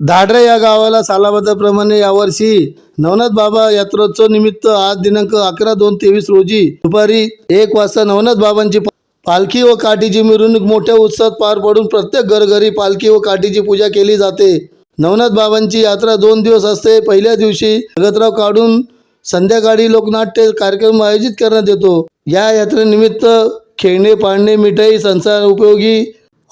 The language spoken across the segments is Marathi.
धाडरे या गावाला सालाबादाप्रमाणे यावर्षी नवनाथ बाबा यात्रोत्सव निमित्त आज दिनांक अकरा दोन तेवीस रोजी दुपारी एक वाजता नवनाथ बाबांची पालखी व काठीची मिरवणूक मोठ्या उत्साहात पार पडून प्रत्येक घरघरी पालखी व काठीची पूजा केली जाते. नवनाथ बाबांची यात्रा दोन दिवस असते. पहिल्या दिवशी जगतराव काढून संध्याकाळी लोकनाट्य कार्यक्रम आयोजित करण्यात येतो. या यात्रेनिमित्त खेळणे पाळणे मिठाई संसार उपयोगी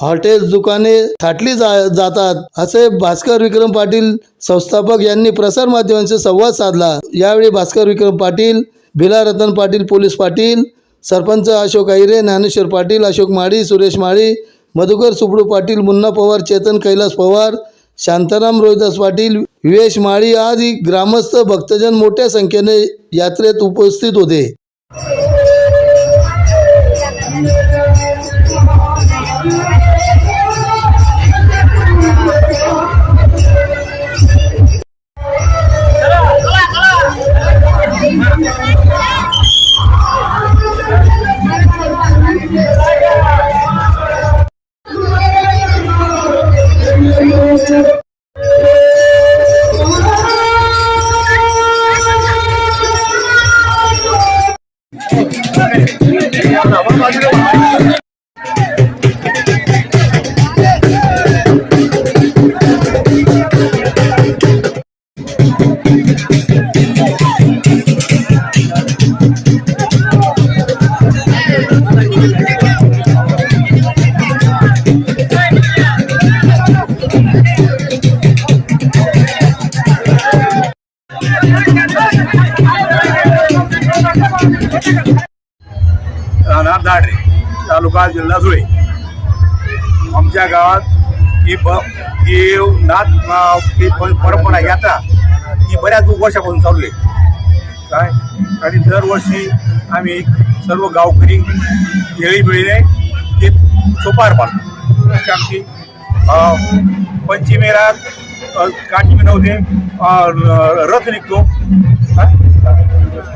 हॉटेल्स दुकाने थाटली जा जातात असे भास्कर विक्रम पाटील संस्थापक यांनी प्रसार माध्यमांशी संवाद साधला. यावेळी भास्कर विक्रम पाटील भिला रतन पाटील पोलीस पाटील सरपंच अशोक अहिरे ज्ञानेश्वर पाटील अशोक माळी सुरेश माळी मधुकर सुपडू पाटील मुन्ना पवार चेतन कैलास पवार शांताराम रोहिदास पाटील विवेश माळी आदी ग्रामस्थ भक्तजन मोठ्या संख्येने यात्रेत उपस्थित होते. राहणार दाडरे तालुका जिल्हा धुळे आमच्या गावात ही ब ही नाथ ही परंपरा यात्रा ही बऱ्याच वर्षापासून चालू आहे. काय? आणि दरवर्षी आम्ही सर्व गावकरी वेळीवेळीने ते सोपार पाडतो आमची अं, काठी मिळवते रथ निघतो. काय?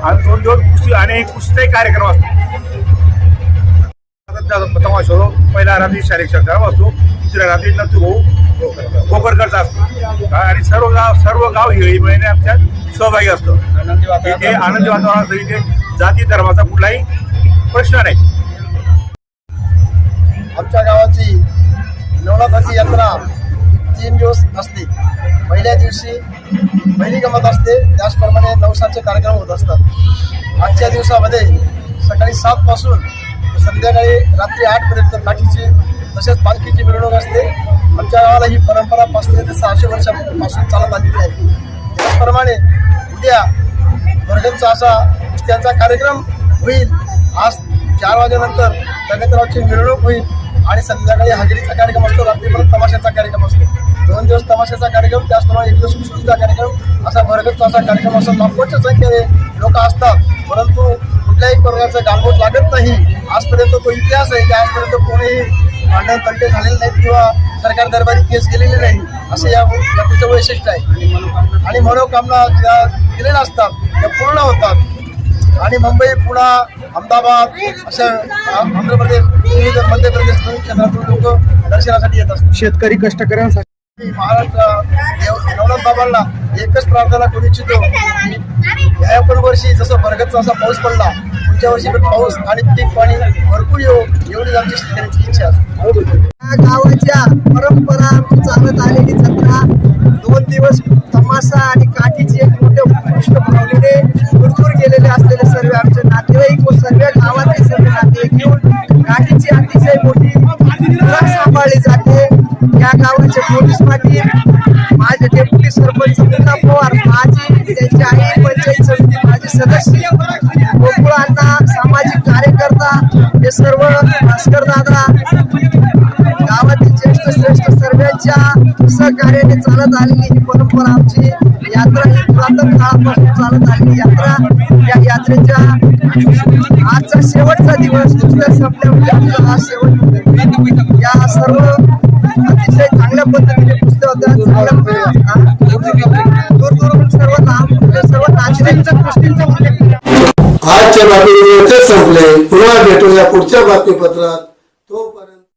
आणि दोन दिवस कुस्ती आणि कुस्तीचाही कार्यक्रम असतो तमाशा होतो पहिल्या रात्री शारीरिक संग्राम असतो दुसऱ्या रात्री नंतर भाऊ गोकरकरचा असतो. आणि सर्व गाव सर्व गाव हिळीमुळे आमच्यात सहभागी असतो. इथे आनंदी वातावरण असतं. इथे जाती धर्माचा कुठलाही प्रश्न नाही. आमच्या गावाची नवनाथाची यात्रा तीन दिवस असते. पहिल्या दिवशी पहिली गमत असते. त्याचप्रमाणे नवसाचे कार्यक्रम होत असतात. आजच्या दिवसामध्ये सकाळी सातपासून संध्याकाळी रात्री आठपर्यंत काठीची तसेच पालखीची मिरवणूक असते. आमच्या गावाला ही परंपरा पाचशे ते सहाशे वर्षापासून चालत आलेली आहे. त्याचप्रमाणे उद्या वर्गणचा असा कुस्त्यांचा कार्यक्रम होईल. आज चार वाजेनंतर जगतरावची मिरवणूक होईल आणि संध्याकाळी हजेरीचा कार्यक्रम असतो रात्रीपर्यंत तमाशाचा कार्यक्रम असतो. दोन दिवस तमाशाचा कार्यक्रम त्याचप्रमाणे एक दिवस कुस्तीचा कार्यक्रम असा भरगतचा असा कार्यक्रम असा लाखोच्या संख्येने लोक असतात परंतु कुठल्याही प्रकारचं गालबोट लागत नाही. आजपर्यंत तो इतिहास आहे की आजपर्यंत कोणीही भांडण तंटे झालेले नाहीत किंवा सरकार दरबारी केस गेलेली नाही. असं या घटनेचं वैशिष्ट्य आहे. आणि मनोकामना ज्या केलेल्या असतात त्या पूर्ण होतात. आणि मुंबई पुणा अहमदाबाद अशा आंध्र प्रदेश विविध मध्य प्रदेश क्षेत्रातून लोक दर्शनासाठी येत असतात. शेतकरी कष्टकऱ्यांसाठी महाराष्ट्र देव नवनाथ बाबांना एकच प्रार्थना करू इच्छितो. पण वर्षी जसं बरगतचा असा पाऊस पडला पुढच्या वर्षी पण पाऊस आणि पीक पाणी भरपूर येऊ एवढीच आमची शेतकऱ्यांची इच्छा असते या गावाच्या परंपरा आमची चालत आलेली जत्रा दोन दिवस तमाशा आणि काठीची एक मोठे उत्कृष्ट भावनेने भरपूर गेलेले असलेले सर्व आमचे नातेवाईक व सर्व गावातले सर्व नातेवाईक घेऊन काठीची अतिशय मोठी सांभाळली जाते. या गावाचे पोलीस पाटील माझे डेप्युटी सरपंच मुला पवार माझी त्यांची आई पंचायत समिती माझे सदस्य गोकुळ अण्णा सामाजिक कार्यकर्ता हे सर्व भास्कर दादा गावातील ज्येष्ठ श्रेष्ठ सर्वांच्या सहकार्याने चालत आलेली ही परंपरा आमची. यात्रा ही पुरातन काळापासून चालत आलेली यात्रा. या यात्रेच्या आजचा शेवटचा दिवस दुसऱ्या संपल्यामुळे म्हणजे आमचा हा शेवट या सर्व अतिशय चांगल्या पद्धतीने पुस्तक होतं दूर दूर सर्व लांब सर्व नागरिकांच्या गोष्टींचा उल्लेख आजच्या बातमीपत्र संपले. पुन्हा भेटूया पुढच्या बातमीपत्रात.